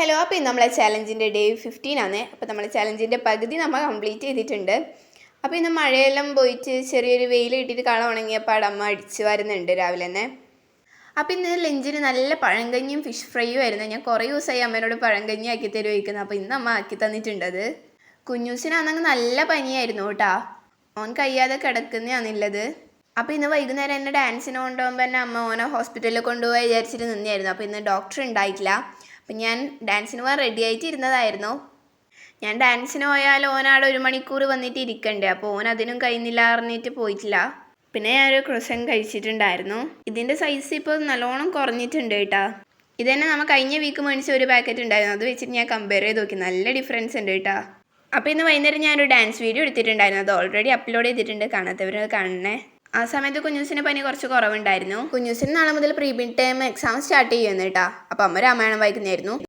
Hello അപ്പോൾ ഇന്ന് നമ്മളെ ചാലഞ്ചിന്റെ ഡേ ഫിഫ്റ്റീൻ ആണ്. അപ്പോൾ നമ്മളെ ചാലഞ്ചിന്റെ പകുതി നമ്മൾ കംപ്ലീറ്റ് ചെയ്തിട്ടുണ്ട്. അപ്പോൾ ഇന്ന് മഴയെല്ലാം പോയിട്ട് ചെറിയൊരു വെയിൽ കിട്ടിയിട്ട് കള ഉണങ്ങിയപ്പോൾ അമ്മ അടിച്ച് വരുന്നുണ്ട് രാവിലെ തന്നെ. അപ്പോൾ ഇന്ന് ലഞ്ചിന് നല്ല പഴങ്കഞ്ഞിയും ഫിഷ് ഫ്രൈയും ആയിരുന്നു. ഞാൻ കുറേ ദിവസമായി അമ്മേനോട് പഴങ്കഞ്ഞി ആക്കി തരുമായിരിക്കുന്നത് അപ്പോൾ ഇന്ന് അമ്മ ആക്കി തന്നിട്ടുണ്ടത്. കുഞ്ഞൂസിനാണെങ്കിൽ നല്ല പനിയായിരുന്നു കേട്ടോ. ഓൻ കഴിയാതെ കിടക്കുന്നതാണുള്ളത്. അപ്പോൾ ഇന്ന് വൈകുന്നേരം എന്നെ ഡാൻസിന് കൊണ്ടുപോകുമ്പോൾ തന്നെ അമ്മ ഓനെ ഹോസ്പിറ്റലിൽ കൊണ്ടുപോയി വിചാരിച്ചിട്ട് നിന്നായിരുന്നു അപ്പോൾ ഇന്ന് ഡോക്ടർ ഉണ്ടായിട്ടില്ല. അപ്പം ഞാൻ ഡാൻസിന് പോകാൻ റെഡി ആയിട്ട് ഇരുന്നതായിരുന്നു ഞാൻ ഡാൻസിന് പോയാൽ ഓനാടെ ഒരു മണിക്കൂർ വന്നിട്ട് ഇരിക്കണ്ടേ? അപ്പോൾ ഓൻ അതിനും കഴിയുന്നില്ല അറിഞ്ഞിട്ട് പോയിട്ടില്ല. പിന്നെ ഞാനൊരു ക്രൊസൻ കഴിച്ചിട്ടുണ്ടായിരുന്നു. ഇതിന്റെ സൈസ് ഇപ്പോൾ നല്ലോണം കുറഞ്ഞിട്ടുണ്ട് കേട്ടാ. ഇത് തന്നെ നമ്മൾ കഴിഞ്ഞ വീക്ക് മേടിച്ച ഒരു പാക്കറ്റ് ഉണ്ടായിരുന്നു. അത് വെച്ചിട്ട് ഞാൻ കമ്പയർ ചെയ്ത് നോക്കി. നല്ല ഡിഫറൻസ് ഉണ്ട് കേട്ടാ. അപ്പോൾ ഇന്ന് വൈകുന്നേരം ഞാനൊരു ഡാൻസ് വീഡിയോ എടുത്തിട്ടുണ്ടായിരുന്നു. അത് ഓൾറെഡി അപ്ലോഡ് ചെയ്തിട്ടുണ്ട്. കാണാത്തവർ കാണണേ. ആ സമയത്ത് കുഞ്ഞൂസിന് പനി കുറച്ച് കുറവുണ്ടായിരുന്നു. കുഞ്ഞൂസിന് നാളെ മുതൽ pre mid time exam start ചെയ്യുന്നു കേട്ടാ. അപ്പം അമ്മ രാമായണം വായിക്കുന്നതായിരുന്നു.